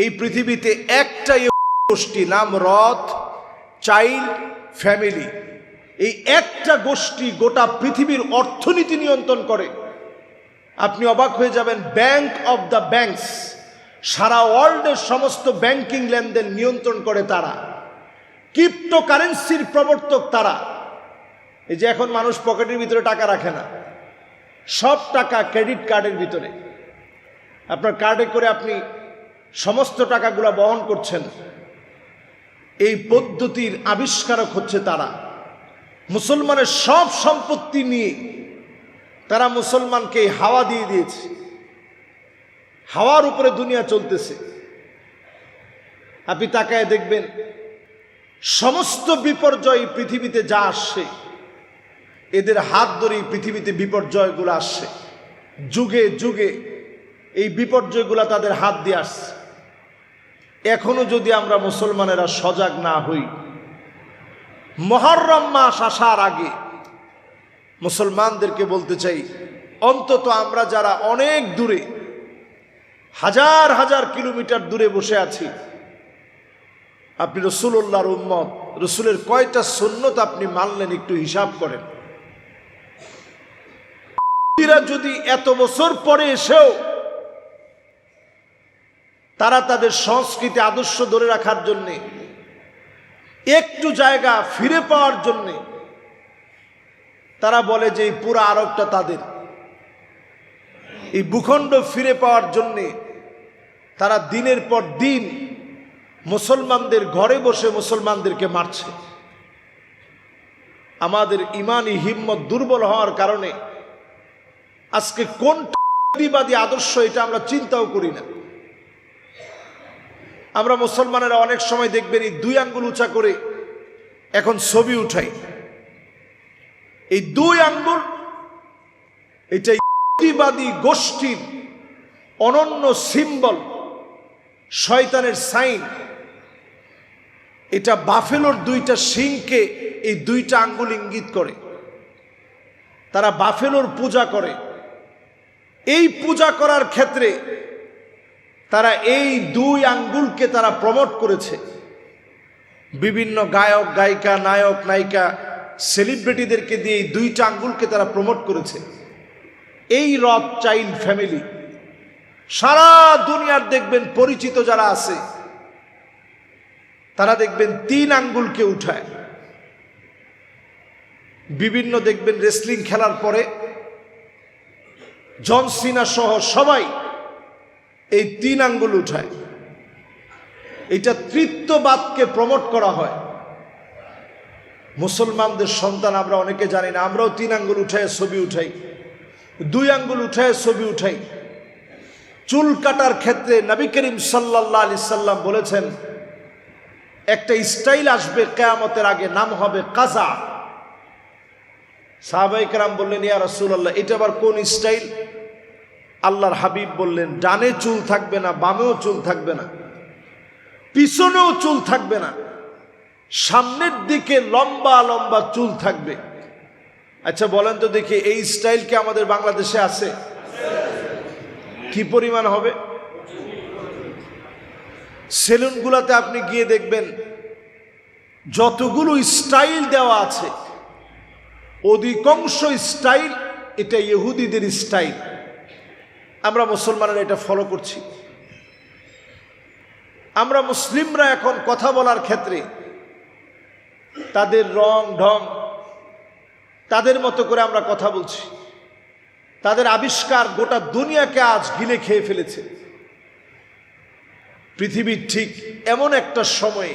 এই পৃথিবীতে একটাই গোষ্ঠী, নাম রথ, চাইল্ড ফ্যামিলি। এই একটা গোষ্ঠী গোটা পৃথিবীর অর্থনীতি নিয়ন্ত্রণ করে। আপনি অবাক হয়ে যাবেন ব্যাংক অফ দ্য ব্যাংকস সারা ওয়ার্ল্ডের সমস্ত ব্যাংকিং লেনদেন নিয়ন্ত্রণ করে তারা। ক্রিপ্টো কারেন্সির প্রবর্তক তারা। এই যে এখন মানুষ পকেটের ভিতরে টাকা রাখে না। সব টাকা ক্রেডিট কার্ডের ভিতরে। আপনার কার্ডে করে আপনি সমস্ত টাকাগুলো বহন করছেন। এই পদ্ধতির আবিষ্কারক হচ্ছে তারা। মুসলমানের সব সম্পত্তি নিয়ে তারা মুসলমানকে হাওয়া দিয়ে দিয়েছে। হাওয়ার উপরে দুনিয়া চলতেছে। আপনি তাকায় দেখবেন, সমস্ত বিপর্যয় পৃথিবীতে যা আসছে, এদের হাত ধরেই পৃথিবীতে বিপর্যয়গুলো আসছে। যুগে যুগে এই বিপর্যয়গুলো তাদের হাত দিয়ে আসছে। এখনও যদি আমরা মুসলমানেরা সজাগ না হই, মহরম মাস আসার আগে মুসলমানদেরকে বলতে চাই, অন্তত আমরা যারা অনেক দূরে, হাজার হাজার কিলোমিটার দূরে বসে আছি, আপনি রসুল্লাহর উম্মত, রসুলের কয়টা সুন্নত আপনি মানলেন একটু হিসাব করেন। যদি এত বছর পরে এসেও তারা তাদের সংস্কৃতি আদর্শ ধরে রাখার জন্যে, একটু জায়গা ফিরে পাওয়ার জন্যে, তারা বলে যে এই পুরো আরবটা তাদের। এই ভূখণ্ড ফিরে পাওয়ার জন্যে তারা দিনের পর দিন মুসলমানদের ঘরে বসে মুসলমানদেরকে মারছে। আমাদের ইমানই হিম্মত দুর্বল হওয়ার কারণে আজকে কোন আদর্শ এটা আমরা চিন্তাও করি না। আমরা মুসলমানেরা অনেক সময় দেখবেন এই দুই আঙ্গুল উঁচা করে এখন ছবি উঠাই। এই দুই আঙ্গুল, এটা গোষ্ঠীর অনন্য সিম্বল, শয়তানের সাইন। এটা বাফেলোর দুইটা সিংকে এই দুইটা আঙ্গুল ইঙ্গিত করে। তারা বাফেলোর পূজা করে। এই পূজা করার ক্ষেত্রে তারা এই দুই আঙ্গুলকে তারা প্রমোট করেছে। বিভিন্ন গায়ক, গায়িকা, নায়ক, নায়িকা সেলিব্রিটিদেরকে দিয়ে এই দুইটা আঙ্গুলকে তারা প্রমোট করেছে। এই রথ চাইল্ড ফ্যামিলি সারা দুনিয়ার দেখবেন পরিচিত যারা আছে, তারা দেখবেন তিন আঙ্গুলকে উঠায়। বিভিন্ন দেখবেন রেসলিং খেলার পরে, জন সিনা সহ সবাই এই তিন আঙ্গুল উঠায়। এটা তৃত্ববাদকে প্রমোট করা হয়। মুসলমানদের সন্তান আমরা অনেকে জানি না, আমরাও তিন আঙ্গুল উঠায়, ছবি উঠাই। দুই আঙ্গুল উঠায়, ছবি উঠাই। চুল কাটার ক্ষেত্রে নবী করিম সাল্লাহ আলি সাল্লাম বলেছেন, একটা স্টাইল আসবে কেয়ামতের আগে, নাম হবে কাজা। সাহাবাইকরাম বললেন, ইয়া রসুল্লাহ এটা আবার কোন স্টাইল? আল্লাহর হাবিব বললেন, ডানে চুল থাকবে না, বামেও চুল থাকবে না, পিছনেও চুল থাকবে না, সামনের দিকে লম্বা লম্বা চুল থাকবে। আচ্ছা বলেন তো দেখি, এই স্টাইল কি আমাদের বাংলাদেশে আছে? কি পরিমাণ হবে? সেলুনগুলোতে আপনি গিয়ে দেখবেন, যতগুলো স্টাইল দেওয়া আছে, অধিকাংশ স্টাইল এটা ইহুদিদের স্টাইল আমরা মুসলমানেরা এটা ফলো করছি। আমরা মুসলিমরা এখন কথা বলার ক্ষেত্রে তাদের রং ঢং, তাদের মতো করে আমরা কথা বলছি। তাদের আবিষ্কার গোটা দুনিয়াকে আজ গিলে খেয়ে ফেলেছে। পৃথিবীর ঠিক এমন একটা সময়ে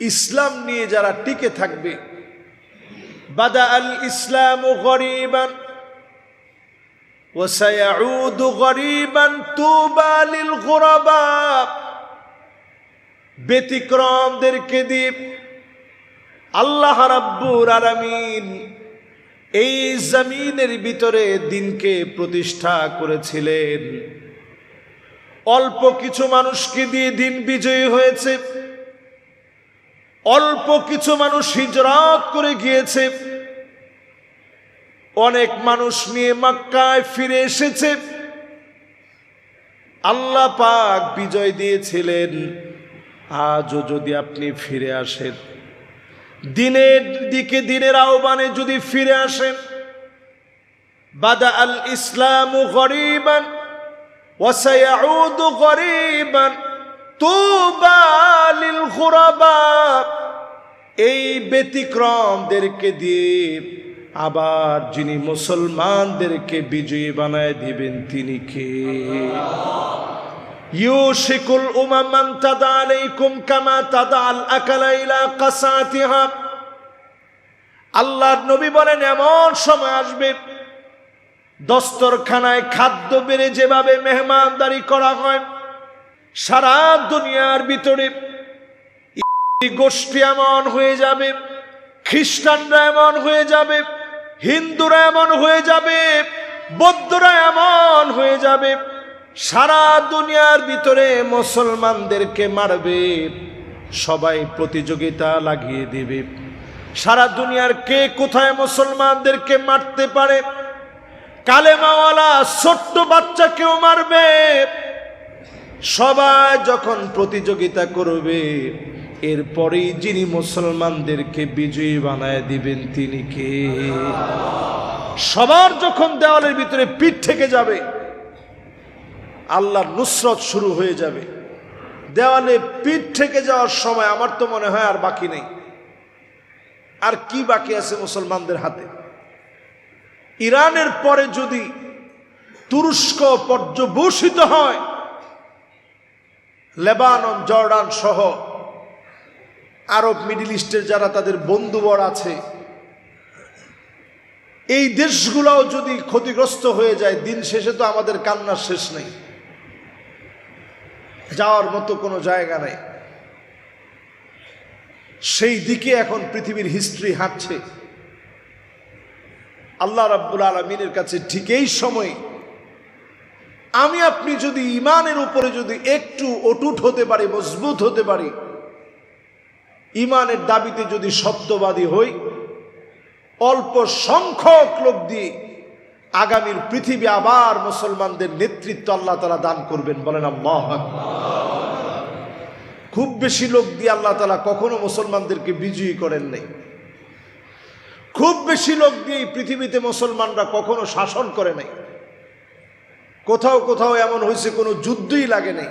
ইসলাম নিয়ে যারা টিকে থাকবে বাদা আল ইসলাম ও গরিবান وسيعود غريبا طوبى للغرباء ব্যতিক্রমদেরকে দিয়ে আল্লাহ রাব্বুর আলামিন এই জমিনের ভিতরে দিনকে প্রতিষ্ঠা করেছিলেন অল্প কিছু মানুষকে দিয়ে দিন বিজয়ী হয়েছে অল্প কিছু মানুষ হিজরত করে গিয়েছে অনেক মানুষ নিয়ে মক্কায় ফিরে এসেছে আল্লাহ পাক বিজয় দিয়েছিলেন আজও যদি আপনি ফিরে আসেন দিনের দিকে দিনের আহ্বানে যদি ফিরে আসেন বাদা আল ইসলাম গরিবান وسيعود غريبا طوبى للغرباء এই ব্যতিক্রমদেরকে দিয়ে আবার যিনি মুসলমানদেরকে বিজয়ী বানায় দিবেন তিনি কে? ইউশিকুল উমামান তাদা আলাইকুম কামা তাদা আল আকালা ইলা কাসাতিহা। আল্লাহর নবী বলেন, এমন সময় আসবে দস্তরখানায় খাদ্য বেড়ে যেভাবে মেহমানদারি করা হয়, সারা দুনিয়ার ভিতরে গোষ্ঠী এমন হয়ে যাবে, খ্রিস্টানরা এমন হয়ে যাবে হিন্দুরা এমন হয়ে যাবে, বৌদ্ধরা এমন হয়ে যাবে, সারা দুনিয়ার ভিতরে মুসলমানদেরকে মারবে, সবাই প্রতিযোগিতা লাগিয়ে দেবে। সারা দুনিয়ার কে কোথায় মুসলমানদেরকে মারতে পারে? কালেমাওয়ালা ছোট্ট বাচ্চাকেও মারবে। সবাই যখন প্রতিযোগিতা করবে এরপরেই যিনি মুসলমানদেরকে বিজয়ী বানায় দিবেন তিনি কে? সবার যখন দেওয়ালের ভিতরে পিঠ থেকে যাবে, আল্লাহর নুসরত শুরু হয়ে যাবে। দেওয়ালে পিঠ থেকে যাওয়ার সময় আমার তো মনে হয় আর বাকি নেই। আর কি বাকি আছে মুসলমানদের হাতে? ইরানের পরে যদি তুরস্ক পর্যবসিত হয়, লেবানন, জর্ডান সহ আরব, মিডিল ইস্টের যারা তাদের বন্ধুবর আছে, এই দেশগুলোও যদি ক্ষতিগ্রস্ত হয়ে যায়, দিন শেষে তো আমাদের কান্নার শেষ নেই। যাওয়ার মতো কোনো জায়গা নেই। সেই দিকে এখন পৃথিবীর হিস্ট্রি হাঁটছে। আল্লাহ রাব্বুল আলমিনের কাছে ঠিক এই সময় আমি, আপনি যদি ইমানের উপরে যদি একটু অটুট হতে পারি, মজবুত হতে পারি ইমানের দাবিতে যদি সত্যবাদী হই, অল্প সংখ্যক লোক দিয়ে আগামীর পৃথিবী আবার মুসলমানদের নেতৃত্ব আল্লাহ তালা দান করবেন বলেন আল্লাহ খুব বেশি লোক দিয়ে আল্লাহ তালা কখনো মুসলমানদেরকে বিজয়ী করেন নাই। খুব বেশি লোক দিয়ে পৃথিবীতে মুসলমানরা কখনো শাসন করে নাই। কোথাও কোথাও এমন হয়েছে কোনো যুদ্ধই লাগে নাই।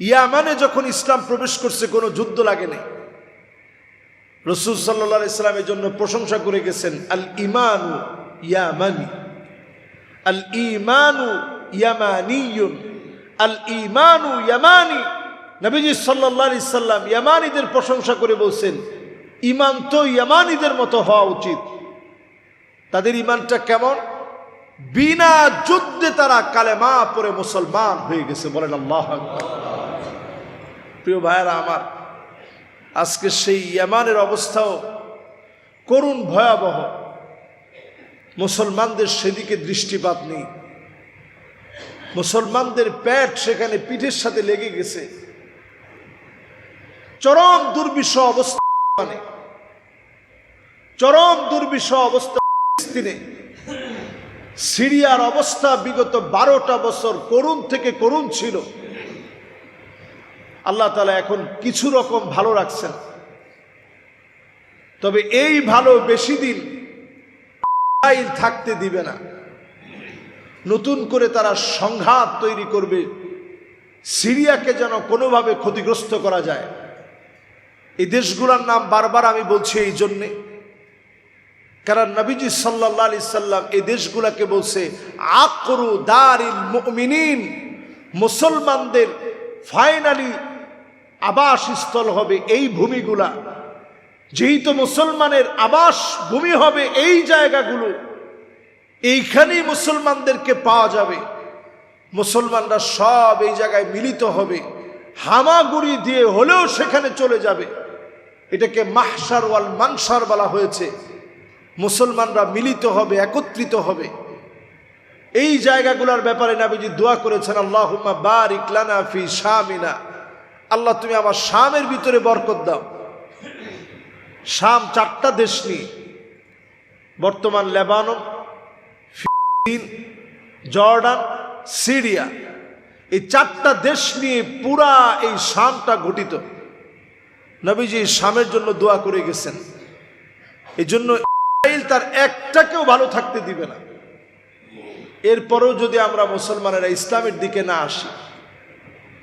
ইয়ামানে যখন ইসলাম প্রবেশ করছে, কোনো যুদ্ধ লাগে নাই। রসুল সাল্লা ইসলামের জন্য প্রশংসা করে গেছেন, আল ইমানু ইয়ামানি। আল ইমানু ইয়ামানিয়ুন। আল ইমানু ইয়ামানি। নবীজি সাল্লাহ সাল্লাম ইয়ামানিদের প্রশংসা করে বলছেন, ইমান তো ইয়ামানিদের মতো হওয়া উচিত। তাদের ইমানটা কেমন? বিনা যুদ্ধে তারা কালেমা পরে মুসলমান হয়ে গেছে, বলেন আল্লাহ প্রিয় ভাইয়েরা আমার আজকে সেই ইয়ামানের অবস্থাও করুণ ভয়াবহ। মুসলমানদের সেদিকে দৃষ্টিপাত নেই। মুসলমানদের প্যাট সেখানে পিঠের সাথে লেগে গেছে। চরম দুর্বিষহ অবস্থা মানে। চরম দুর্বিষহ অবস্থা সিরিয়ার অবস্থা বিগত বারোটা বছর করুণ থেকে করুণ ছিল। আল্লাহ তালা এখন কিছু রকম ভালো রাখছেন। তবে এই ভালো বেশি দিন থাকতে দিবে না। নতুন করে তারা সংঘাত তৈরি করবে। সিরিয়াকে যেন কোনোভাবে ক্ষতিগ্রস্ত করা যায়। এই দেশগুলোর নাম বারবার আমি বলছি এই জন্যে। কারণ নবীজি সাল্লাহ আলি সাল্লাম এই দেশগুলাকে বলছে, আকরু দারিল মুমিনিন। মুসলমানদের ফাইনালি আবাসস্থল হবে এই ভূমিগুলা। যেহেতু মুসলমানের আবাস ভূমি হবে এই জায়গাগুলো, এইখানেই মুসলমানদেরকে পাওয়া যাবে। মুসলমানরা সব এই জায়গায় মিলিত হবে। হামাগুড়ি দিয়ে হলেও সেখানে চলে যাবে। এটাকে মাহসার ওয়াল মানসার বলা হয়েছে। মুসলমানরা মিলিত হবে, একত্রিত হবে। এই জায়গাগুলোর ব্যাপারে নাবিজি দোয়া করেছেন আল্লাহ বারিক লানা ফি শামিনা। আল্লাহ, তুমি আমার শামের ভিতরে বরকত দাও। শাম চারটা দেশ নিয়ে। বর্তমান লেবানন, ফিলিস্তিন, জর্ডান, সিরিয়া। এই চারটা দেশ নিয়ে পুরা এই শামটা গঠিত। নবীজি শামের জন্য দোয়া করে গেছেন। এই জন্য ইসরায়েল তার একটাকেও ভালো থাকতে দিবে না। এরপরেও যদি আমরা মুসলমানেরা ইসলামের দিকে না আসি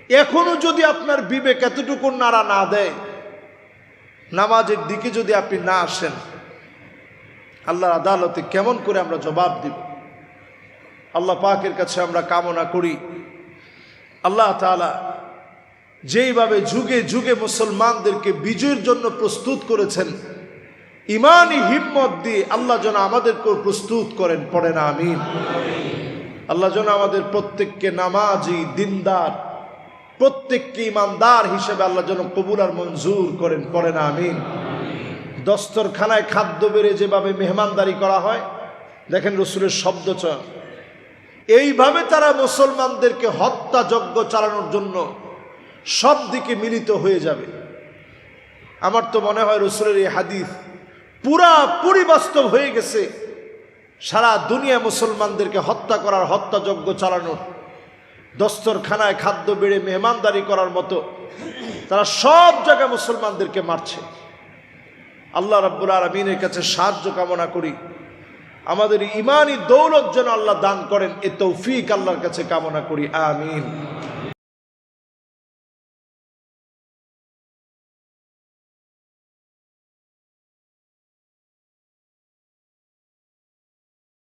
এখনও যদি আপনার বিবেক এতটুকু নাড়া না দেয়, নামাজের দিকে যদি আপনি না আসেন, আল্লাহর আদালতে কেমন করে আমরা জবাব দিব? আল্লাহ পাকের কাছে আমরা কামনা করি, আল্লাহ তাআলা যেইভাবে যুগে যুগে মুসলমানদেরকে বিজয়ের জন্য প্রস্তুত করেছেন, ইমানই হিম্মত দিয়ে আল্লাহ যেন আমাদেরকেও প্রস্তুত করেন পড়ে না আমিন। আল্লাহ যেন আমাদের প্রত্যেককে নামাজি দিনদার প্রত্যেককে ইমানদার হিসেবে আল্লাহ যেন কবুল আর মঞ্জুর করেন পড়ে না, আমিন। দস্তরখানায় খাদ্য বেড়ে যেভাবে মেহমানদারি করা হয়, দেখেন রসুলের শব্দ চয়ন এইভাবে তারা মুসলমানদেরকে হত্যা যজ্ঞ চালানোর জন্য সব দিকে মিলিত হয়ে যাবে। আমার তো মনে হয় রসুলের এই হাদিস পুরা পরিবাস্তব হয়ে গেছে। সারা দুনিয়া মুসলমানদেরকে হত্যা করার, হত্যাযজ্ঞ চালানোর। দস্তরখানায় খাদ্য বেড়ে মেহমানদারি করার মতো তারা সব জায়গায় মুসলমানদেরকে মারছে। আল্লাহ রাব্বুল আলমিনের কাছে সাহায্য কামনা করি। আমাদের ইমানই দৌলত যেন আল্লাহ দান করেন, এ তৌফিক আল্লাহর কাছে কামনা করি। আমিন।